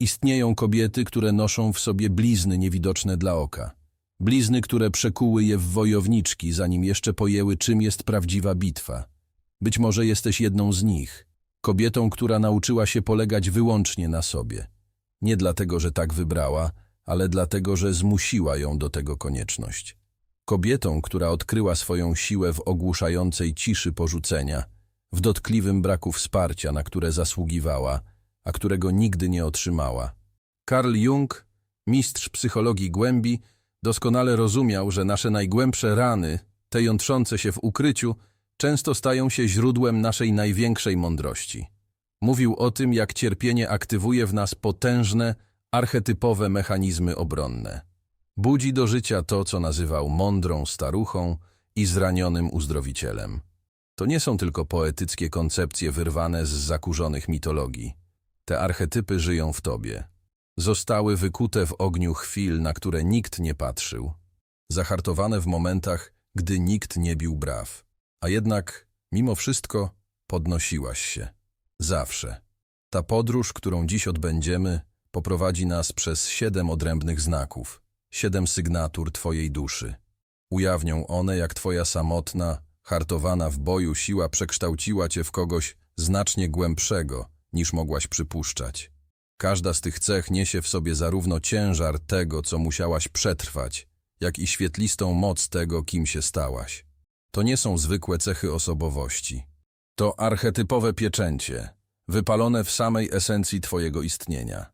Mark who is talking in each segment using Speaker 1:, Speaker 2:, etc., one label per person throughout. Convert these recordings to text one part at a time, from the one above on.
Speaker 1: Istnieją kobiety, które noszą w sobie blizny niewidoczne dla oka. Blizny, które przekuły je w wojowniczki, zanim jeszcze pojęły, czym jest prawdziwa bitwa. Być może jesteś jedną z nich. Kobietą, która nauczyła się polegać wyłącznie na sobie. Nie dlatego, że tak wybrała, ale dlatego, że zmusiła ją do tego konieczność. Kobietą, która odkryła swoją siłę w ogłuszającej ciszy porzucenia, w dotkliwym braku wsparcia, na które zasługiwała, a którego nigdy nie otrzymała. Carl Jung, mistrz psychologii głębi, doskonale rozumiał, że nasze najgłębsze rany, te jątrzące się w ukryciu, często stają się źródłem naszej największej mądrości. Mówił o tym, jak cierpienie aktywuje w nas potężne, archetypowe mechanizmy obronne. Budzi do życia to, co nazywał mądrą staruchą i zranionym uzdrowicielem. To nie są tylko poetyckie koncepcje wyrwane z zakurzonych mitologii. Te archetypy żyją w tobie. Zostały wykute w ogniu chwil, na które nikt nie patrzył. Zahartowane w momentach, gdy nikt nie bił braw. A jednak, mimo wszystko, podnosiłaś się. Zawsze. Ta podróż, którą dziś odbędziemy, poprowadzi nas przez siedem odrębnych znaków, siedem sygnatur Twojej duszy. Ujawnią one, jak Twoja samotna, hartowana w boju siła przekształciła Cię w kogoś znacznie głębszego, niż mogłaś przypuszczać. Każda z tych cech niesie w sobie zarówno ciężar tego, co musiałaś przetrwać, jak i świetlistą moc tego, kim się stałaś. To nie są zwykłe cechy osobowości. To archetypowe pieczęcie, wypalone w samej esencji Twojego istnienia.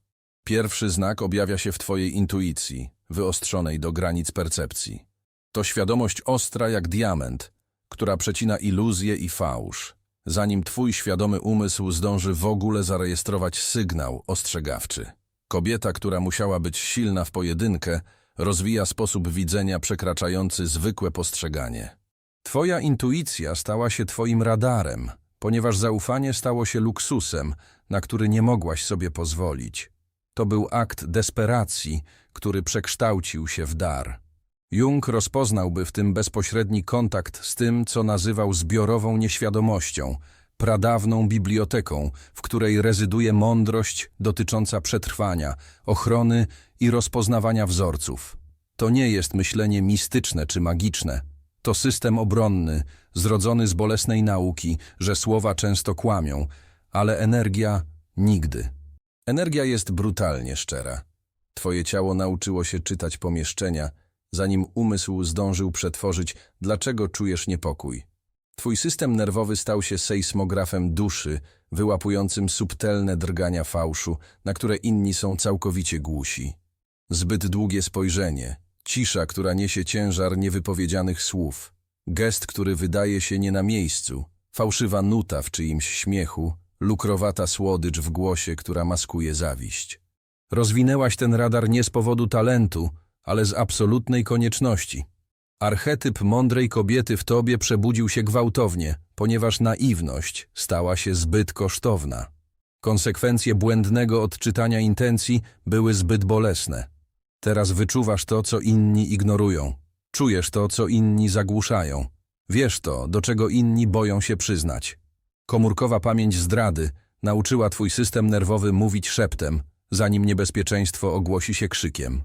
Speaker 1: Pierwszy znak objawia się w Twojej intuicji, wyostrzonej do granic percepcji. To świadomość ostra jak diament, która przecina iluzję i fałsz, zanim Twój świadomy umysł zdąży w ogóle zarejestrować sygnał ostrzegawczy. Kobieta, która musiała być silna w pojedynkę, rozwija sposób widzenia przekraczający zwykłe postrzeganie. Twoja intuicja stała się Twoim radarem, ponieważ zaufanie stało się luksusem, na który nie mogłaś sobie pozwolić. To był akt desperacji, który przekształcił się w dar. Jung rozpoznałby w tym bezpośredni kontakt z tym, co nazywał zbiorową nieświadomością, pradawną biblioteką, w której rezyduje mądrość dotycząca przetrwania, ochrony i rozpoznawania wzorców. To nie jest myślenie mistyczne czy magiczne. To system obronny, zrodzony z bolesnej nauki, że słowa często kłamią, ale energia nigdy. Energia jest brutalnie szczera. Twoje ciało nauczyło się czytać pomieszczenia, zanim umysł zdążył przetworzyć, dlaczego czujesz niepokój. Twój system nerwowy stał się sejsmografem duszy, wyłapującym subtelne drgania fałszu, na które inni są całkowicie głusi. Zbyt długie spojrzenie, cisza, która niesie ciężar niewypowiedzianych słów, gest, który wydaje się nie na miejscu, fałszywa nuta w czyimś śmiechu, lukrowata słodycz w głosie, która maskuje zawiść. Rozwinęłaś ten radar nie z powodu talentu, ale z absolutnej konieczności. Archetyp mądrej kobiety w tobie przebudził się gwałtownie, ponieważ naiwność stała się zbyt kosztowna. Konsekwencje błędnego odczytania intencji były zbyt bolesne. Teraz wyczuwasz to, co inni ignorują. Czujesz to, co inni zagłuszają. Wiesz to, do czego inni boją się przyznać. Komórkowa pamięć zdrady nauczyła twój system nerwowy mówić szeptem, zanim niebezpieczeństwo ogłosi się krzykiem.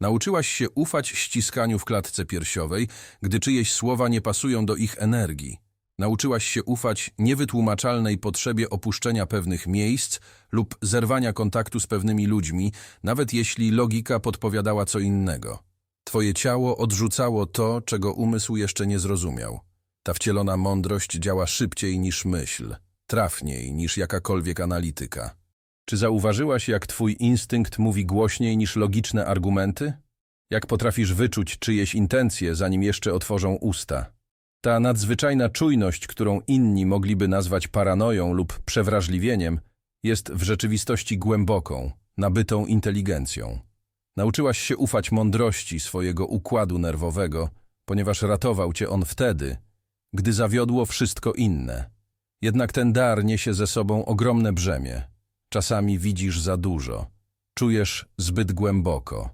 Speaker 1: Nauczyłaś się ufać ściskaniu w klatce piersiowej, gdy czyjeś słowa nie pasują do ich energii. Nauczyłaś się ufać niewytłumaczalnej potrzebie opuszczenia pewnych miejsc lub zerwania kontaktu z pewnymi ludźmi, nawet jeśli logika podpowiadała co innego. Twoje ciało odrzucało to, czego umysł jeszcze nie zrozumiał. Ta wcielona mądrość działa szybciej niż myśl, trafniej niż jakakolwiek analityka. Czy zauważyłaś, jak twój instynkt mówi głośniej niż logiczne argumenty? Jak potrafisz wyczuć czyjeś intencje, zanim jeszcze otworzą usta? Ta nadzwyczajna czujność, którą inni mogliby nazwać paranoją lub przewrażliwieniem, jest w rzeczywistości głęboką, nabytą inteligencją. Nauczyłaś się ufać mądrości swojego układu nerwowego, ponieważ ratował cię on wtedy, gdy zawiodło wszystko inne. Jednak ten dar niesie ze sobą ogromne brzemię. Czasami widzisz za dużo, czujesz zbyt głęboko,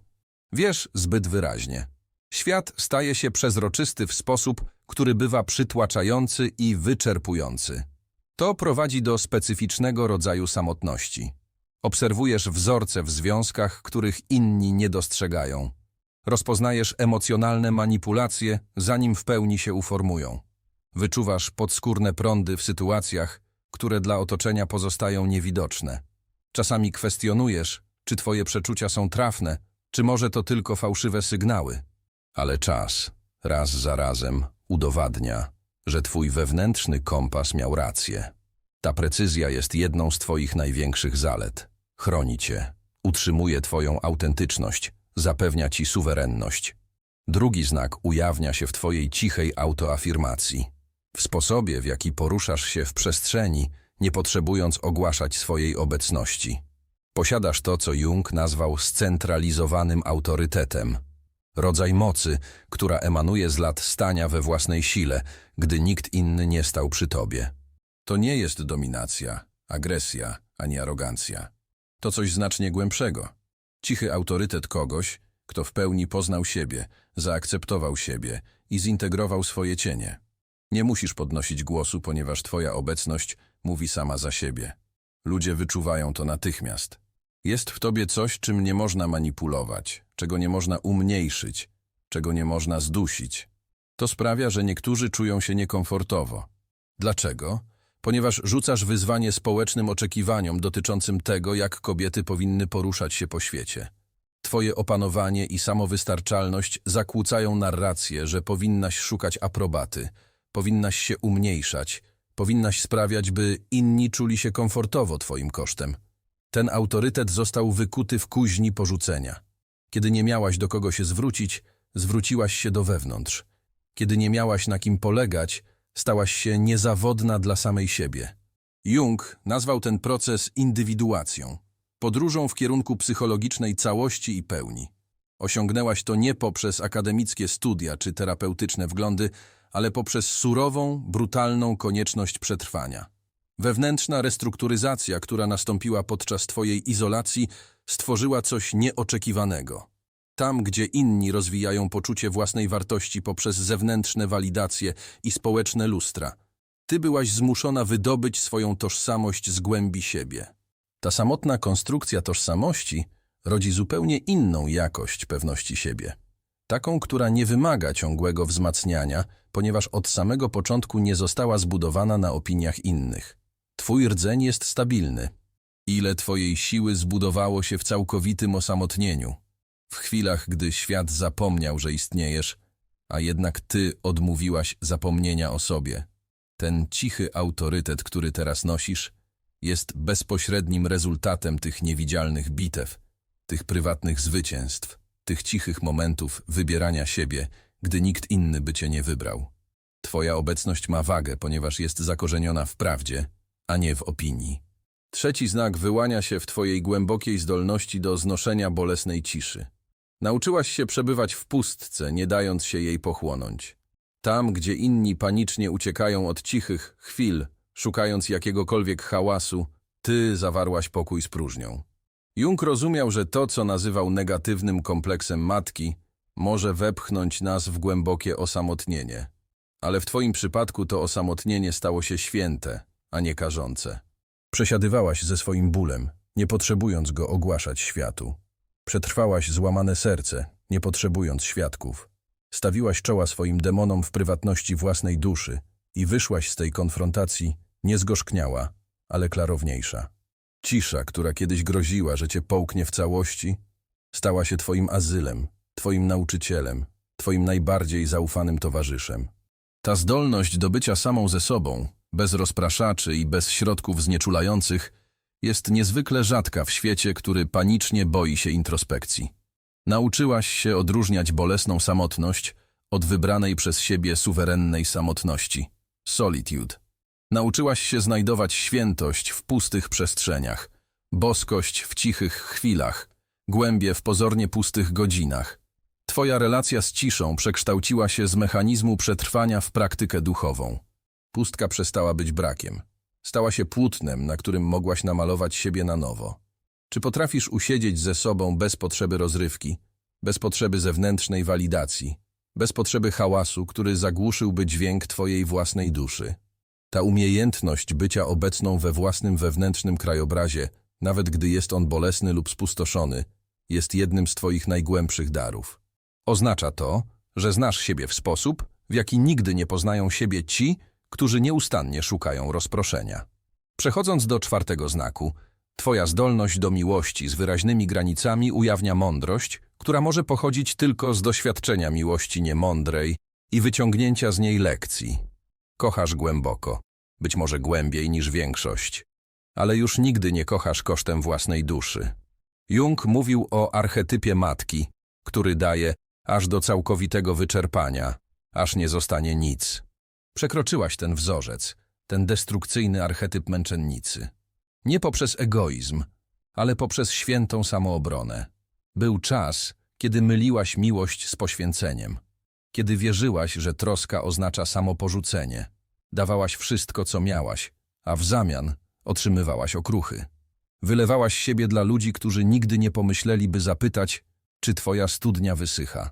Speaker 1: wiesz zbyt wyraźnie. Świat staje się przezroczysty w sposób, który bywa przytłaczający i wyczerpujący. To prowadzi do specyficznego rodzaju samotności. Obserwujesz wzorce w związkach, których inni nie dostrzegają. Rozpoznajesz emocjonalne manipulacje, zanim w pełni się uformują. Wyczuwasz podskórne prądy w sytuacjach, które dla otoczenia pozostają niewidoczne. Czasami kwestionujesz, czy twoje przeczucia są trafne, czy może to tylko fałszywe sygnały. Ale czas, raz za razem, udowadnia, że twój wewnętrzny kompas miał rację. Ta precyzja jest jedną z twoich największych zalet. Chroni cię, utrzymuje twoją autentyczność, zapewnia ci suwerenność. Drugi znak ujawnia się w twojej cichej autoafirmacji. W sposobie, w jaki poruszasz się w przestrzeni, nie potrzebując ogłaszać swojej obecności. Posiadasz to, co Jung nazwał scentralizowanym autorytetem. Rodzaj mocy, która emanuje z lat stania we własnej sile, gdy nikt inny nie stał przy tobie. To nie jest dominacja, agresja ani arogancja. To coś znacznie głębszego. Cichy autorytet kogoś, kto w pełni poznał siebie, zaakceptował siebie i zintegrował swoje cienie. Nie musisz podnosić głosu, ponieważ twoja obecność mówi sama za siebie. Ludzie wyczuwają to natychmiast. Jest w tobie coś, czym nie można manipulować, czego nie można umniejszyć, czego nie można zdusić. To sprawia, że niektórzy czują się niekomfortowo. Dlaczego? Ponieważ rzucasz wyzwanie społecznym oczekiwaniom dotyczącym tego, jak kobiety powinny poruszać się po świecie. Twoje opanowanie i samowystarczalność zakłócają narrację, że powinnaś szukać aprobaty, powinnaś się umniejszać, powinnaś sprawiać, by inni czuli się komfortowo twoim kosztem. Ten autorytet został wykuty w kuźni porzucenia. Kiedy nie miałaś do kogo się zwrócić, zwróciłaś się do wewnątrz. Kiedy nie miałaś na kim polegać, stałaś się niezawodna dla samej siebie. Jung nazwał ten proces indywiduacją, podróżą w kierunku psychologicznej całości i pełni. Osiągnęłaś to nie poprzez akademickie studia czy terapeutyczne wglądy, ale poprzez surową, brutalną konieczność przetrwania. Wewnętrzna restrukturyzacja, która nastąpiła podczas Twojej izolacji, stworzyła coś nieoczekiwanego. Tam, gdzie inni rozwijają poczucie własnej wartości poprzez zewnętrzne walidacje i społeczne lustra, Ty byłaś zmuszona wydobyć swoją tożsamość z głębi siebie. Ta samotna konstrukcja tożsamości rodzi zupełnie inną jakość pewności siebie. Taką, która nie wymaga ciągłego wzmacniania, ponieważ od samego początku nie została zbudowana na opiniach innych. Twój rdzeń jest stabilny. Ile twojej siły zbudowało się w całkowitym osamotnieniu. W chwilach, gdy świat zapomniał, że istniejesz, a jednak ty odmówiłaś zapomnienia o sobie. Ten cichy autorytet, który teraz nosisz, jest bezpośrednim rezultatem tych niewidzialnych bitew, tych prywatnych zwycięstw, tych cichych momentów wybierania siebie, gdy nikt inny by cię nie wybrał. Twoja obecność ma wagę, ponieważ jest zakorzeniona w prawdzie, a nie w opinii. Trzeci znak wyłania się w Twojej głębokiej zdolności do znoszenia bolesnej ciszy. Nauczyłaś się przebywać w pustce, nie dając się jej pochłonąć. Tam, gdzie inni panicznie uciekają od cichych chwil, szukając jakiegokolwiek hałasu, Ty zawarłaś pokój z próżnią. Jung rozumiał, że to, co nazywał negatywnym kompleksem matki, może wepchnąć nas w głębokie osamotnienie. Ale w Twoim przypadku to osamotnienie stało się święte, a nie karzące. Przesiadywałaś ze swoim bólem, nie potrzebując go ogłaszać światu. Przetrwałaś złamane serce, nie potrzebując świadków. Stawiłaś czoła swoim demonom w prywatności własnej duszy i wyszłaś z tej konfrontacji niezgorzkniała, ale klarowniejsza. Cisza, która kiedyś groziła, że cię połknie w całości, stała się twoim azylem, twoim nauczycielem, twoim najbardziej zaufanym towarzyszem. Ta zdolność do bycia samą ze sobą, bez rozpraszaczy i bez środków znieczulających, jest niezwykle rzadka w świecie, który panicznie boi się introspekcji. Nauczyłaś się odróżniać bolesną samotność od wybranej przez siebie suwerennej samotności solitude. Nauczyłaś się znajdować świętość w pustych przestrzeniach, boskość w cichych chwilach, głębie w pozornie pustych godzinach. Twoja relacja z ciszą przekształciła się z mechanizmu przetrwania w praktykę duchową. Pustka przestała być brakiem. Stała się płótnem, na którym mogłaś namalować siebie na nowo. Czy potrafisz usiedzieć ze sobą bez potrzeby rozrywki, bez potrzeby zewnętrznej walidacji, bez potrzeby hałasu, który zagłuszyłby dźwięk twojej własnej duszy? Ta umiejętność bycia obecną we własnym wewnętrznym krajobrazie nawet gdy jest on bolesny lub spustoszony, jest jednym z Twoich najgłębszych darów. Oznacza to, że znasz siebie w sposób, w jaki nigdy nie poznają siebie ci, którzy nieustannie szukają rozproszenia. Przechodząc do czwartego znaku, Twoja zdolność do miłości z wyraźnymi granicami ujawnia mądrość, która może pochodzić tylko z doświadczenia miłości niemądrej i wyciągnięcia z niej lekcji. Kochasz głęboko, być może głębiej niż większość, ale już nigdy nie kochasz kosztem własnej duszy. Jung mówił o archetypie matki, który daje aż do całkowitego wyczerpania, aż nie zostanie nic. Przekroczyłaś ten wzorzec, ten destrukcyjny archetyp męczennicy. Nie poprzez egoizm, ale poprzez świętą samoobronę. Był czas, kiedy myliłaś miłość z poświęceniem. Kiedy wierzyłaś, że troska oznacza samoporzucenie. Dawałaś wszystko, co miałaś, a w zamian otrzymywałaś okruchy. Wylewałaś siebie dla ludzi, którzy nigdy nie pomyśleli, by zapytać, czy twoja studnia wysycha.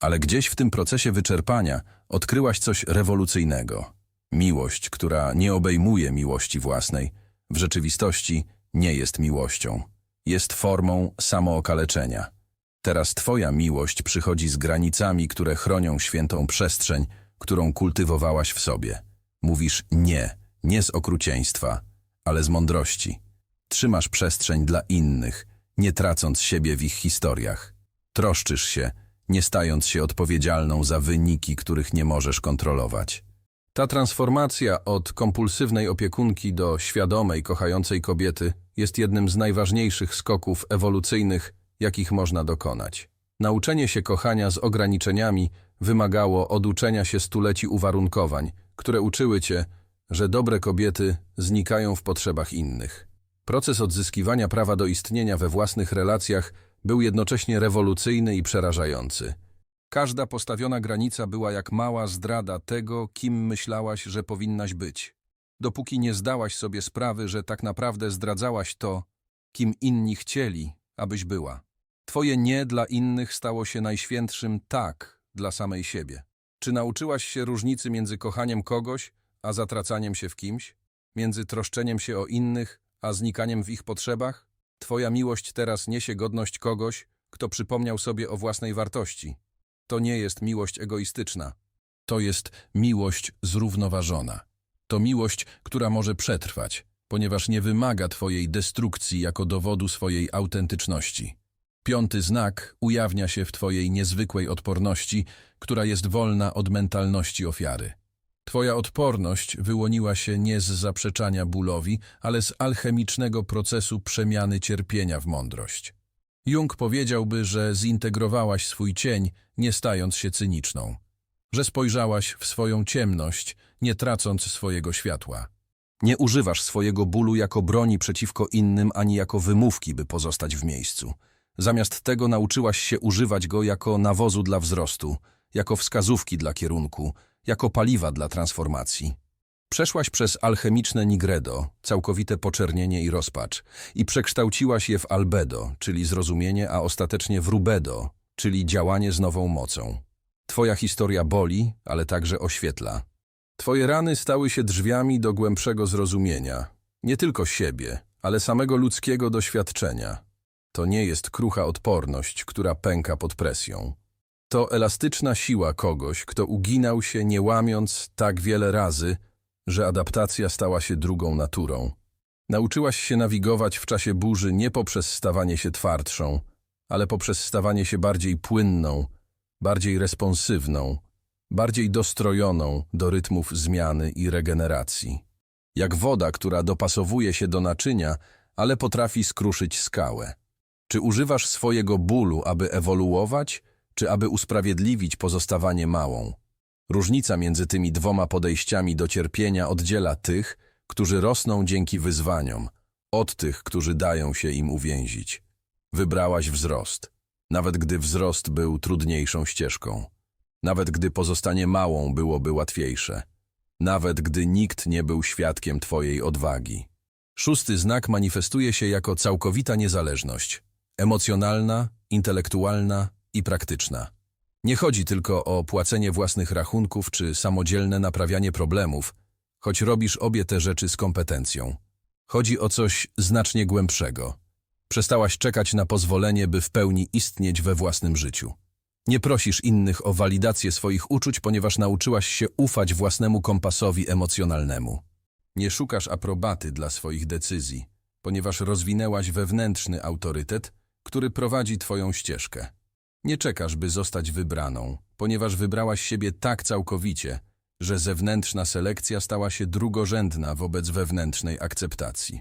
Speaker 1: Ale gdzieś w tym procesie wyczerpania odkryłaś coś rewolucyjnego. Miłość, która nie obejmuje miłości własnej, w rzeczywistości nie jest miłością. Jest formą samookaleczenia. Teraz twoja miłość przychodzi z granicami, które chronią świętą przestrzeń, którą kultywowałaś w sobie. Mówisz nie, nie z okrucieństwa, ale z mądrości. Trzymasz przestrzeń dla innych, nie tracąc siebie w ich historiach. Troszczysz się, nie stając się odpowiedzialną za wyniki, których nie możesz kontrolować. Ta transformacja od kompulsywnej opiekunki do świadomej, kochającej kobiety jest jednym z najważniejszych skoków ewolucyjnych, jakich można dokonać. Nauczenie się kochania z ograniczeniami wymagało oduczenia się stuleci uwarunkowań, które uczyły cię, że dobre kobiety znikają w potrzebach innych. Proces odzyskiwania prawa do istnienia we własnych relacjach był jednocześnie rewolucyjny i przerażający. Każda postawiona granica była jak mała zdrada tego, kim myślałaś, że powinnaś być. Dopóki nie zdałaś sobie sprawy, że tak naprawdę zdradzałaś to, kim inni chcieli, abyś była. Twoje nie dla innych stało się najświętszym tak dla samej siebie. Czy nauczyłaś się różnicy między kochaniem kogoś, a zatracaniem się w kimś? Między troszczeniem się o innych, a znikaniem w ich potrzebach? Twoja miłość teraz niesie godność kogoś, kto przypomniał sobie o własnej wartości. To nie jest miłość egoistyczna. To jest miłość zrównoważona. To miłość, która może przetrwać, ponieważ nie wymaga Twojej destrukcji jako dowodu swojej autentyczności. Piąty znak ujawnia się w Twojej niezwykłej odporności, która jest wolna od mentalności ofiary. Twoja odporność wyłoniła się nie z zaprzeczania bólowi, ale z alchemicznego procesu przemiany cierpienia w mądrość. Jung powiedziałby, że zintegrowałaś swój cień, nie stając się cyniczną. Że spojrzałaś w swoją ciemność, nie tracąc swojego światła. Nie używasz swojego bólu jako broni przeciwko innym, ani jako wymówki, by pozostać w miejscu. Zamiast tego nauczyłaś się używać go jako nawozu dla wzrostu, jako wskazówki dla kierunku, jako paliwa dla transformacji. Przeszłaś przez alchemiczne nigredo, całkowite poczernienie i rozpacz, i przekształciłaś je w albedo, czyli zrozumienie, a ostatecznie w rubedo, czyli działanie z nową mocą. Twoja historia boli, ale także oświetla. Twoje rany stały się drzwiami do głębszego zrozumienia, nie tylko siebie, ale samego ludzkiego doświadczenia. To nie jest krucha odporność, która pęka pod presją. To elastyczna siła kogoś, kto uginał się nie łamiąc tak wiele razy, że adaptacja stała się drugą naturą. Nauczyłaś się nawigować w czasie burzy nie poprzez stawanie się twardszą, ale poprzez stawanie się bardziej płynną, bardziej responsywną, bardziej dostrojoną do rytmów zmiany i regeneracji. Jak woda, która dopasowuje się do naczynia, ale potrafi skruszyć skałę. Czy używasz swojego bólu, aby ewoluować, czy aby usprawiedliwić pozostawanie małą? Różnica między tymi dwoma podejściami do cierpienia oddziela tych, którzy rosną dzięki wyzwaniom, od tych, którzy dają się im uwięzić. Wybrałaś wzrost, nawet gdy wzrost był trudniejszą ścieżką. Nawet gdy pozostanie małą byłoby łatwiejsze. Nawet gdy nikt nie był świadkiem Twojej odwagi. Szósty znak manifestuje się jako całkowita niezależność. Emocjonalna, intelektualna i praktyczna. Nie chodzi tylko o płacenie własnych rachunków czy samodzielne naprawianie problemów, choć robisz obie te rzeczy z kompetencją. Chodzi o coś znacznie głębszego. Przestałaś czekać na pozwolenie, by w pełni istnieć we własnym życiu. Nie prosisz innych o walidację swoich uczuć, ponieważ nauczyłaś się ufać własnemu kompasowi emocjonalnemu. Nie szukasz aprobaty dla swoich decyzji, ponieważ rozwinęłaś wewnętrzny autorytet, który prowadzi twoją ścieżkę. Nie czekasz, by zostać wybraną, ponieważ wybrałaś siebie tak całkowicie, że zewnętrzna selekcja stała się drugorzędna wobec wewnętrznej akceptacji.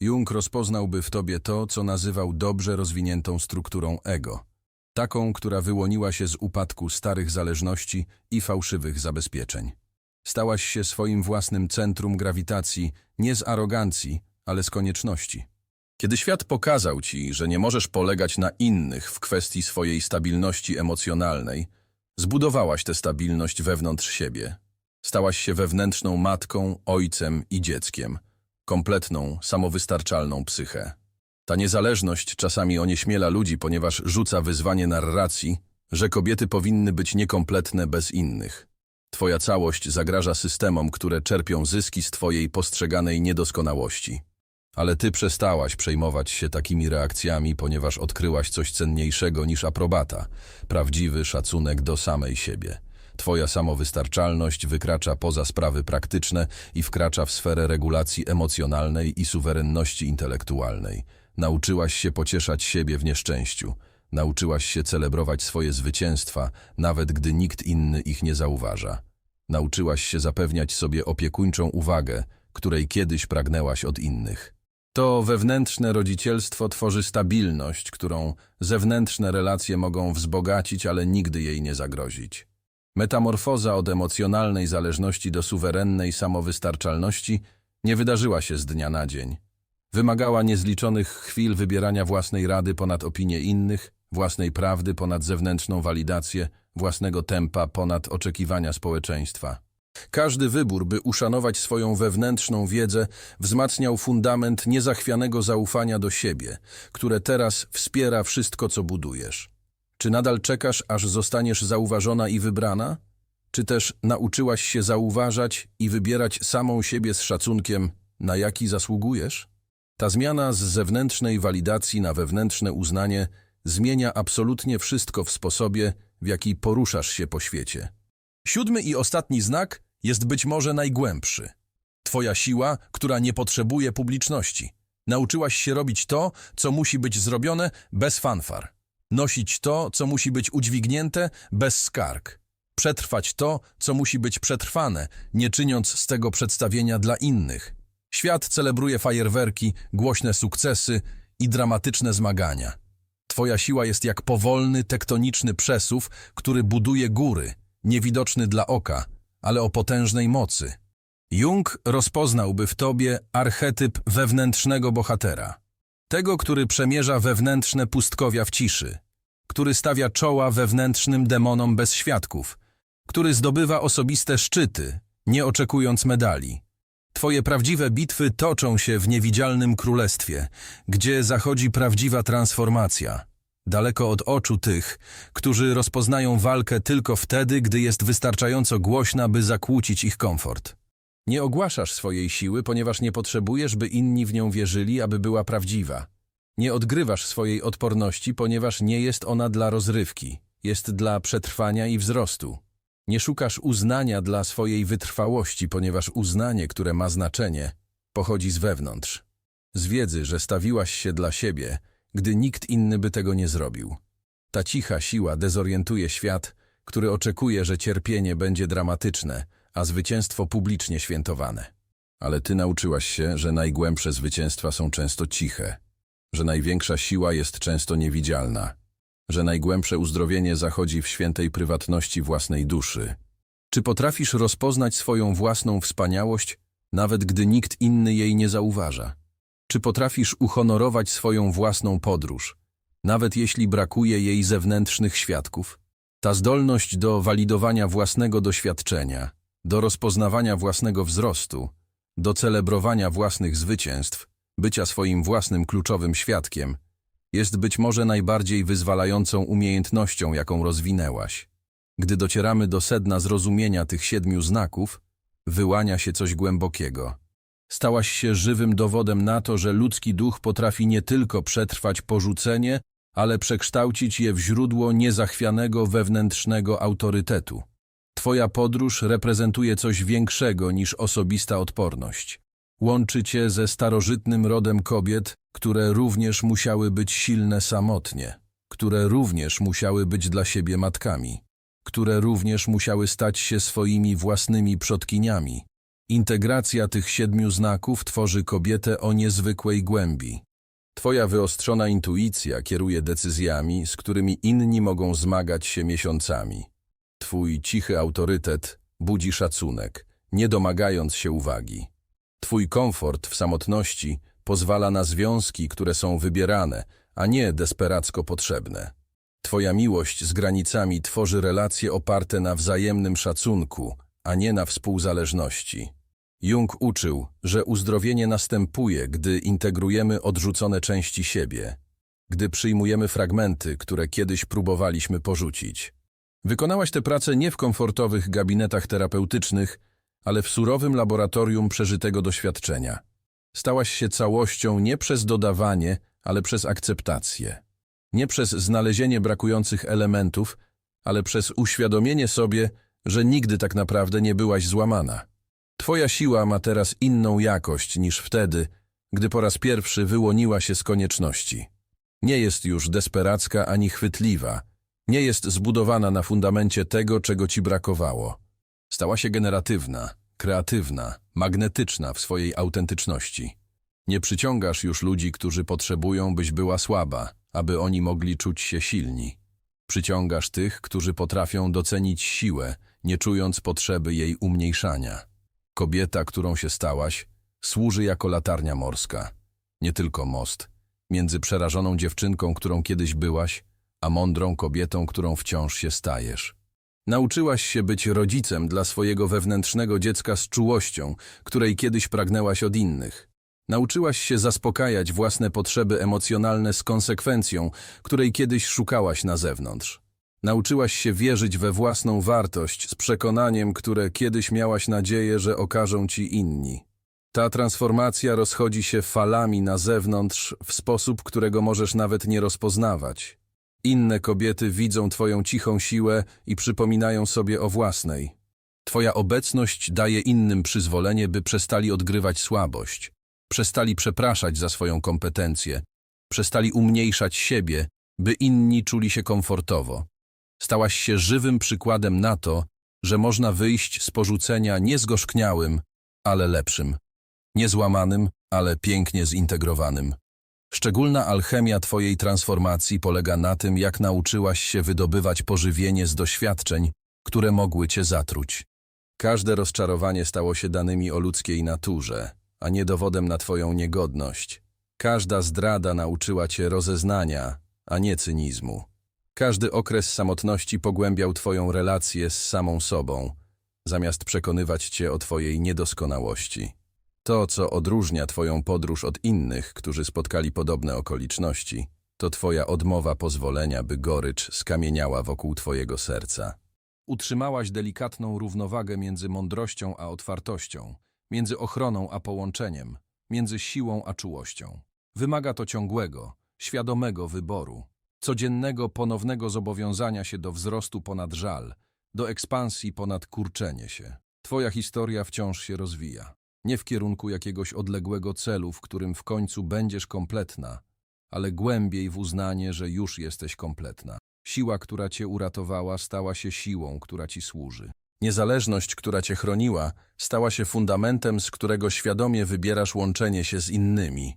Speaker 1: Jung rozpoznałby w tobie to, co nazywał dobrze rozwiniętą strukturą ego, taką, która wyłoniła się z upadku starych zależności i fałszywych zabezpieczeń. Stałaś się swoim własnym centrum grawitacji nie z arogancji, ale z konieczności. Kiedy świat pokazał ci, że nie możesz polegać na innych w kwestii swojej stabilności emocjonalnej, zbudowałaś tę stabilność wewnątrz siebie. Stałaś się wewnętrzną matką, ojcem i dzieckiem, kompletną, samowystarczalną psychę. Ta niezależność czasami onieśmiela ludzi, ponieważ rzuca wyzwanie narracji, że kobiety powinny być niekompletne bez innych. Twoja całość zagraża systemom, które czerpią zyski z twojej postrzeganej niedoskonałości. Ale ty przestałaś przejmować się takimi reakcjami, ponieważ odkryłaś coś cenniejszego niż aprobata, prawdziwy szacunek do samej siebie. Twoja samowystarczalność wykracza poza sprawy praktyczne i wkracza w sferę regulacji emocjonalnej i suwerenności intelektualnej. Nauczyłaś się pocieszać siebie w nieszczęściu. Nauczyłaś się celebrować swoje zwycięstwa, nawet gdy nikt inny ich nie zauważa. Nauczyłaś się zapewniać sobie opiekuńczą uwagę, której kiedyś pragnęłaś od innych. To wewnętrzne rodzicielstwo tworzy stabilność, którą zewnętrzne relacje mogą wzbogacić, ale nigdy jej nie zagrozić. Metamorfoza od emocjonalnej zależności do suwerennej samowystarczalności nie wydarzyła się z dnia na dzień. Wymagała niezliczonych chwil wybierania własnej rady ponad opinię innych, własnej prawdy ponad zewnętrzną walidację, własnego tempa ponad oczekiwania społeczeństwa. Każdy wybór, by uszanować swoją wewnętrzną wiedzę, wzmacniał fundament niezachwianego zaufania do siebie, które teraz wspiera wszystko, co budujesz. Czy nadal czekasz, aż zostaniesz zauważona i wybrana? Czy też nauczyłaś się zauważać i wybierać samą siebie z szacunkiem, na jaki zasługujesz? Ta zmiana z zewnętrznej walidacji na wewnętrzne uznanie zmienia absolutnie wszystko w sposobie, w jaki poruszasz się po świecie. Siódmy i ostatni znak jest być może najgłębszy. Twoja siła, która nie potrzebuje publiczności. Nauczyłaś się robić to, co musi być zrobione bez fanfar. Nosić to, co musi być udźwignięte bez skarg. Przetrwać to, co musi być przetrwane, nie czyniąc z tego przedstawienia dla innych. Świat celebruje fajerwerki, głośne sukcesy i dramatyczne zmagania. Twoja siła jest jak powolny, tektoniczny przesuw, który buduje góry, niewidoczny dla oka, ale o potężnej mocy. Jung rozpoznałby w tobie archetyp wewnętrznego bohatera. Tego, który przemierza wewnętrzne pustkowia w ciszy, który stawia czoła wewnętrznym demonom bez świadków, który zdobywa osobiste szczyty, nie oczekując medali. Twoje prawdziwe bitwy toczą się w niewidzialnym królestwie, gdzie zachodzi prawdziwa transformacja. Daleko od oczu tych, którzy rozpoznają walkę tylko wtedy, gdy jest wystarczająco głośna, by zakłócić ich komfort. Nie ogłaszasz swojej siły, ponieważ nie potrzebujesz, by inni w nią wierzyli, aby była prawdziwa. Nie odgrywasz swojej odporności, ponieważ nie jest ona dla rozrywki, jest dla przetrwania i wzrostu. Nie szukasz uznania dla swojej wytrwałości, ponieważ uznanie, które ma znaczenie, pochodzi z wewnątrz. Z wiedzy, że stawiłaś się dla siebie, gdy nikt inny by tego nie zrobił. Ta cicha siła dezorientuje świat, który oczekuje, że cierpienie będzie dramatyczne, a zwycięstwo publicznie świętowane. Ale ty nauczyłaś się, że najgłębsze zwycięstwa są często ciche, że największa siła jest często niewidzialna, że najgłębsze uzdrowienie zachodzi w świętej prywatności własnej duszy. Czy potrafisz rozpoznać swoją własną wspaniałość, nawet gdy nikt inny jej nie zauważa? Czy potrafisz uhonorować swoją własną podróż, nawet jeśli brakuje jej zewnętrznych świadków? Ta zdolność do walidowania własnego doświadczenia, do rozpoznawania własnego wzrostu, do celebrowania własnych zwycięstw, bycia swoim własnym kluczowym świadkiem, jest być może najbardziej wyzwalającą umiejętnością, jaką rozwinęłaś. Gdy docieramy do sedna zrozumienia tych siedmiu znaków, wyłania się coś głębokiego. Stałaś się żywym dowodem na to, że ludzki duch potrafi nie tylko przetrwać porzucenie, ale przekształcić je w źródło niezachwianego wewnętrznego autorytetu. Twoja podróż reprezentuje coś większego niż osobista odporność. Łączy cię ze starożytnym rodem kobiet, które również musiały być silne samotnie, które również musiały być dla siebie matkami, które również musiały stać się swoimi własnymi przodkiniami. Integracja tych siedmiu znaków tworzy kobietę o niezwykłej głębi. Twoja wyostrzona intuicja kieruje decyzjami, z którymi inni mogą zmagać się miesiącami. Twój cichy autorytet budzi szacunek, nie domagając się uwagi. Twój komfort w samotności pozwala na związki, które są wybierane, a nie desperacko potrzebne. Twoja miłość z granicami tworzy relacje oparte na wzajemnym szacunku, a nie na współzależności. Jung uczył, że uzdrowienie następuje, gdy integrujemy odrzucone części siebie, gdy przyjmujemy fragmenty, które kiedyś próbowaliśmy porzucić. Wykonałaś tę pracę nie w komfortowych gabinetach terapeutycznych, ale w surowym laboratorium przeżytego doświadczenia. Stałaś się całością nie przez dodawanie, ale przez akceptację. Nie przez znalezienie brakujących elementów, ale przez uświadomienie sobie, że nigdy tak naprawdę nie byłaś złamana. Twoja siła ma teraz inną jakość niż wtedy, gdy po raz pierwszy wyłoniła się z konieczności. Nie jest już desperacka ani chwytliwa, nie jest zbudowana na fundamencie tego, czego ci brakowało. Stała się generatywna, kreatywna, magnetyczna w swojej autentyczności. Nie przyciągasz już ludzi, którzy potrzebują, byś była słaba, aby oni mogli czuć się silni. Przyciągasz tych, którzy potrafią docenić siłę, nie czując potrzeby jej umniejszania. Kobieta, którą się stałaś, służy jako latarnia morska, nie tylko most, między przerażoną dziewczynką, którą kiedyś byłaś, a mądrą kobietą, którą wciąż się stajesz. Nauczyłaś się być rodzicem dla swojego wewnętrznego dziecka z czułością, której kiedyś pragnęłaś od innych. Nauczyłaś się zaspokajać własne potrzeby emocjonalne z konsekwencją, której kiedyś szukałaś na zewnątrz. Nauczyłaś się wierzyć we własną wartość z przekonaniem, które kiedyś miałaś nadzieję, że okażą ci inni. Ta transformacja rozchodzi się falami na zewnątrz w sposób, którego możesz nawet nie rozpoznawać. Inne kobiety widzą Twoją cichą siłę i przypominają sobie o własnej. Twoja obecność daje innym przyzwolenie, by przestali odgrywać słabość, przestali przepraszać za swoją kompetencję, przestali umniejszać siebie, by inni czuli się komfortowo. Stałaś się żywym przykładem na to, że można wyjść z porzucenia niezgorzkniałym, ale lepszym, niezłamanym, ale pięknie zintegrowanym. Szczególna alchemia Twojej transformacji polega na tym, jak nauczyłaś się wydobywać pożywienie z doświadczeń, które mogły Cię zatruć. Każde rozczarowanie stało się danymi o ludzkiej naturze, a nie dowodem na Twoją niegodność. Każda zdrada nauczyła Cię rozeznania, a nie cynizmu. Każdy okres samotności pogłębiał Twoją relację z samą sobą, zamiast przekonywać Cię o Twojej niedoskonałości. To, co odróżnia Twoją podróż od innych, którzy spotkali podobne okoliczności, to Twoja odmowa pozwolenia, by gorycz skamieniała wokół Twojego serca. Utrzymałaś delikatną równowagę między mądrością a otwartością, między ochroną a połączeniem, między siłą a czułością. Wymaga to ciągłego, świadomego wyboru, codziennego ponownego zobowiązania się do wzrostu ponad żal, do ekspansji ponad kurczenie się. Twoja historia wciąż się rozwija. Nie w kierunku jakiegoś odległego celu, w którym w końcu będziesz kompletna, ale głębiej w uznanie, że już jesteś kompletna. Siła, która cię uratowała, stała się siłą, która ci służy. Niezależność, która cię chroniła, stała się fundamentem, z którego świadomie wybierasz łączenie się z innymi.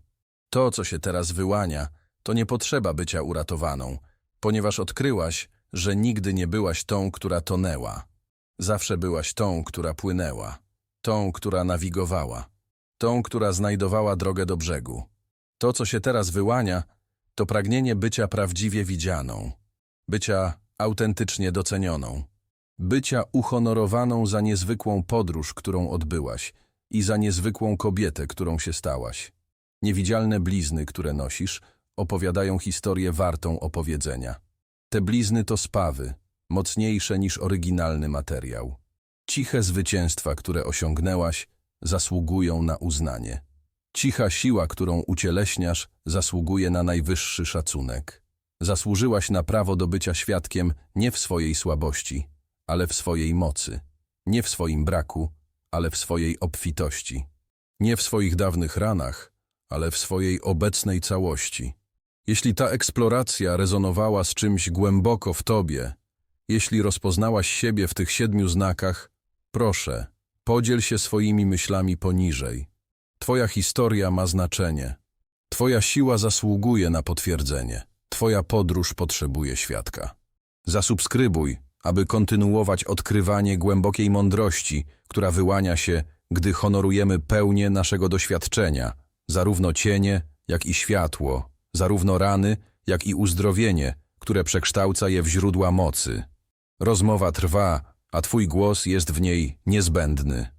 Speaker 1: To, co się teraz wyłania, to nie potrzeba bycia uratowaną, ponieważ odkryłaś, że nigdy nie byłaś tą, która tonęła. Zawsze byłaś tą, która płynęła, tą, która nawigowała, tą, która znajdowała drogę do brzegu. To, co się teraz wyłania, to pragnienie bycia prawdziwie widzianą, bycia autentycznie docenioną, bycia uhonorowaną za niezwykłą podróż, którą odbyłaś i za niezwykłą kobietę, którą się stałaś. Niewidzialne blizny, które nosisz, opowiadają historię wartą opowiedzenia. Te blizny to spawy, mocniejsze niż oryginalny materiał. Ciche zwycięstwa, które osiągnęłaś, zasługują na uznanie. Cicha siła, którą ucieleśniasz, zasługuje na najwyższy szacunek. Zasłużyłaś na prawo do bycia świadkiem nie w swojej słabości, ale w swojej mocy, nie w swoim braku, ale w swojej obfitości, nie w swoich dawnych ranach, ale w swojej obecnej całości. Jeśli ta eksploracja rezonowała z czymś głęboko w tobie, jeśli rozpoznałaś siebie w tych siedmiu znakach, proszę, podziel się swoimi myślami poniżej. Twoja historia ma znaczenie. Twoja siła zasługuje na potwierdzenie. Twoja podróż potrzebuje świadka. Zasubskrybuj, aby kontynuować odkrywanie głębokiej mądrości, która wyłania się, gdy honorujemy pełnię naszego doświadczenia, zarówno cienie, jak i światło, zarówno rany, jak i uzdrowienie, które przekształca je w źródła mocy. Rozmowa trwa, a Twój głos jest w niej niezbędny.